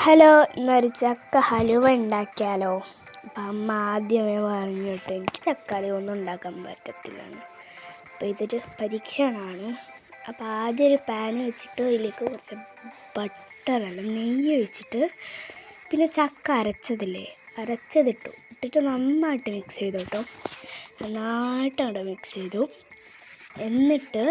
Hello ഇന്നൊരു ചക്ക ഹലുവ ഉണ്ടാക്കിയാലോ? അപ്പം അമ്മ ആദ്യമേ പറഞ്ഞിട്ട് എനിക്ക് ചക്ക ഹലുവ ഒന്നും ഉണ്ടാക്കാൻ പറ്റത്തില്ല അപ്പോൾ ഇതൊരു പരീക്ഷണമാണ്. അപ്പോൾ ആദ്യം ഒരു പാൻ വെച്ചിട്ട് അതിലേക്ക് കുറച്ച് ബട്ടർ അല്ല നെയ്യ് ഒഴിച്ചിട്ട് പിന്നെ ചക്ക അരച്ചതില്ലേ അരച്ചതിട്ടു. ഇട്ടിട്ട് നന്നായിട്ട് മിക്സ് ചെയ്തു കേട്ടോ. നന്നായിട്ട് അവിടെ മിക്സ് ചെയ്തു. എന്നിട്ട്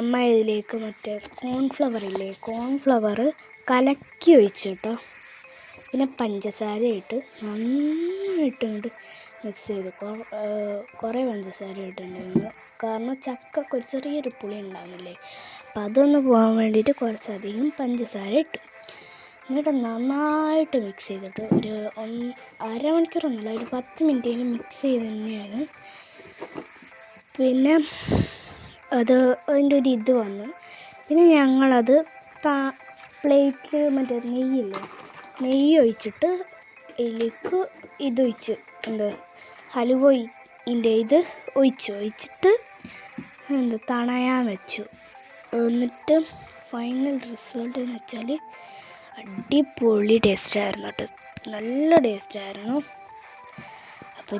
അമ്മ ഇതിലേക്ക് മറ്റേ കോൺഫ്ലവർ ഇല്ലേ കോൺഫ്ലവർ കലക്കി ഒഴിച്ചു കേട്ടോ പിന്നെ പഞ്ചസാര ഇട്ട് നന്നായിട്ട് മിക്സ് ചെയ്ത് കുറേ പഞ്ചസാര ഇട്ടിട്ടുണ്ടായിരുന്നു കാരണം ചക്ക ഒരു ചെറിയൊരു പുളി ഉണ്ടാകുന്നില്ലേ അപ്പം അതൊന്ന് പോകാൻ വേണ്ടിയിട്ട് കുറച്ചധികം പഞ്ചസാര ഇട്ടു. എന്നിട്ട് നന്നായിട്ട് മിക്സ് ചെയ്തിട്ട് ഒരു ഒന്ന് അരമണിക്കൂറൊന്നുമില്ല ഒരു പത്ത് മിനിറ്റിൽ മിക്സ് ചെയ്ത് തന്നെയാണ്. പിന്നെ അത് അതിന്റെ ഒരു ഇത് വന്നു. പിന്നെ ഞങ്ങളത് താ പ്ലേറ്റിൽ മറ്റേ നെയ്യില്ലേ? നെയ്യ് ഒഴിച്ചിട്ട് ഇതിലേക്ക് ഇതൊഴിച്ച് എന്താ ഹലുവ ഇതിന്റെ ഇത് ഒഴിച്ചു. ഒഴിച്ചിട്ട് എന്താ തണയാൻ വെച്ചു. എന്നിട്ട് ഫൈനൽ റിസൾട്ട് എന്ന് വെച്ചാൽ അടിപൊളി ടേസ്റ്റായിരുന്നു കേട്ടോ. നല്ല ടേസ്റ്റായിരുന്നു അപ്പോൾ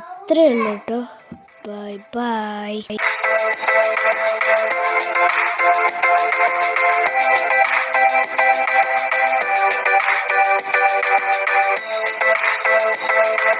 ഉള്ളൂ കേട്ടോ. Bye bye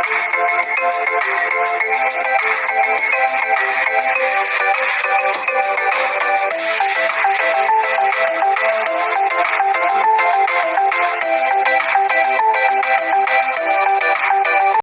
Thank you.